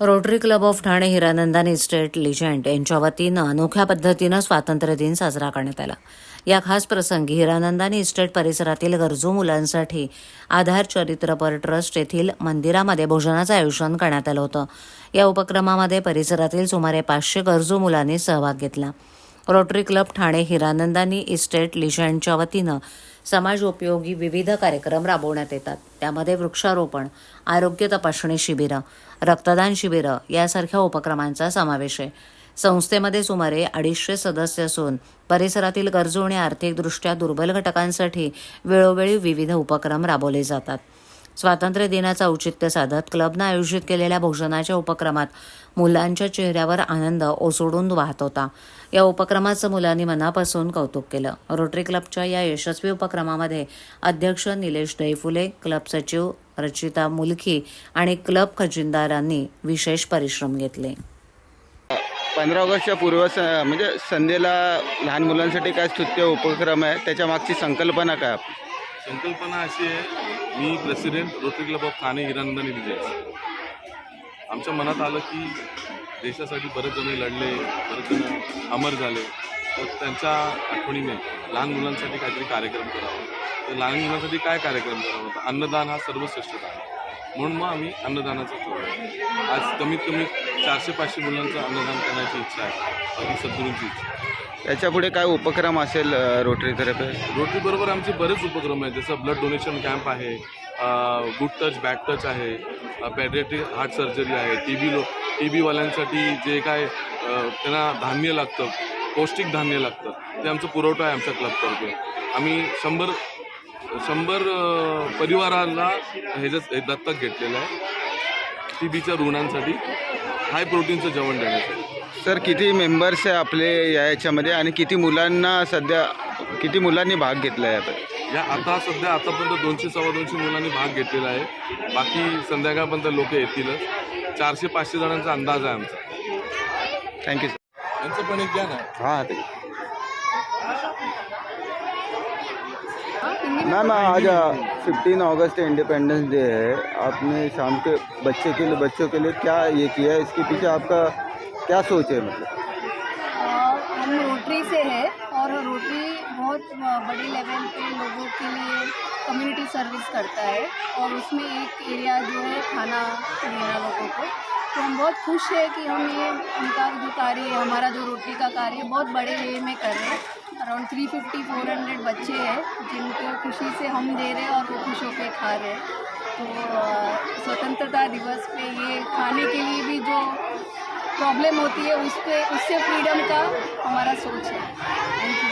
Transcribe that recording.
Rotary Club of Thane Hiranandani Estate Legend यांच्या वतीनं अनोख्या पद्धतीनं स्वातंत्र्य दिन साजरा करण्यात आला. या खास प्रसंगी हिरानंदानी इस्टेट परिसरातील गरजू मुलांसाठी आधार चरित्रपर ट्रस्ट येथील मंदिरामध्ये भोजनाचं आयोजन करण्यात आलं होतं. या उपक्रमामध्ये परिसरातील सुमारे पाचशे गरजू मुलांनी सहभाग घेतला. Rotary Club Thane Hiranandani Estate लिजंडच्या वतीनं समाजोपयोगी विविध कार्यक्रम राबवण्यात येतात. त्यामध्ये वृक्षारोपण आरोग्य तपासणी शिबिरं रक्तदान शिबिरं यासारख्या उपक्रमांचा समावेश आहे. संस्थेमध्ये सुमारे अडीचशे सदस्य असून परिसरातील गरजू आणि आर्थिकदृष्ट्या दुर्बल घटकांसाठी वेळोवेळी विविध उपक्रम राबवले जातात. स्वातंत्र्य दिनाचं औचित्य साधत क्लबनं आयोजित केलेल्या भोजनाच्या उपक्रमात मुलांच्या चेहऱ्यावर आनंद ओसडून वाहत होता. या उपक्रमाचं मुलांनी मनापासून कौतुक केलं. रोटरी क्लबच्या या यशस्वी उपक्रमामध्ये अध्यक्ष निलेश दैफुले क्लब सचिव रचिता मुलखी आणि क्लब खजिनदारांनी विशेष परिश्रम घेतले. पंधरा ऑगस्टच्या पूर्व स म्हणजे संध्येला लहान मुलांसाठी काय स्तुत्य उपक्रम आहे त्याच्या मागची संकल्पना काय? संकल्पना अशी आहे मी president Rotary Club of Thane Hiranandani Vijay. आमच्या मनात आलं की देशासाठी बरेच जण लढले बरेच जण अमर झाले. तर त्यांच्या आठवणीने लहान मुलांसाठी काहीतरी कार्यक्रम करावा. तर लहान मुलांसाठी काय कार्यक्रम करावा? तर अन्नदान हा सर्वश्रेष्ठ आहे. म्हणून मग आम्ही अन्नदानाचं ठरवलं आज कमीत कमी चारशे पाचशे मुलांचं अन्नदान करण्याची इच्छा आहे. आणि सद्गुरूंची इच्छा आहे. याच्यापुढे काय उपक्रम असेल अ, रोटरीतर्फे रोटरी बरोबर आमचे बरेच उपक्रम आहेत. जसं ब्लड डोनेशन कॅम्प आहे गुड टच बॅक टच आहे पॅडियाट्रिक हार्ट सर्जरी आहे टी बी लो टी बीवाल्यांसाठी जे काय त्यांना धान्य लागतं पौष्टिक धान्य लागतं ते आमचं पुरवठा आहे आमच्या क्लबतर्फे आम्ही शंभर शंभर अ, परिवाराला ह्याच्यात हे दत्तक घेतलेलं आहे. टी बीच्या रुग्णांसाठी हाय प्रोटीनचं जेवण देण्यासाठी. सर किती मेंबर्स आहे आपले या याच्यामध्ये आणि किती मुलांना सध्या किती मुलांनी भाग घेतला आहे यात या आता सध्या आतापर्यंत दोनशे सव्वा दोनशे मुलांनी भाग घेतलेला आहे. बाकी संध्याकाळपर्यंत लोक येतीलच. चारशे पाचशे जणांचा अंदाज आहे आमचा. थँक्यू सर यांचं पण एक घ्या ना. हाँ मैम, आज फिफ्टीन अगस्त इंडिपेंडेंस डे है। आपने शाम के बच्चे के लिए, बच्चों के लिए क्या ये किया है? इसके पीछे आपका क्या सोच है मतलब? हम रोटरी से है। बहुत बड़े लेवल पे लोगों के लिए कम्युनिटी सर्विस करता है और उसमें एक एरिया जो है खाना देना लोगों को। तो हम बहुत खुश है कि हम ये, उनका जो कार्य है, हमारा जो रोटी का कार्य बहुत बड़े वे में कर रहे हैं। Around three fifty four hundred बच्चे हैं जिनको खुशी से हम दे रहे हैं और वो खुश होकर खा रहे हैं। तो स्वतंत्रता दिवस पे ये खाने के लिए भी जो प्रॉब्लम होती है उस पर उससे फ्रीडम का हमारा सोच है। Thank you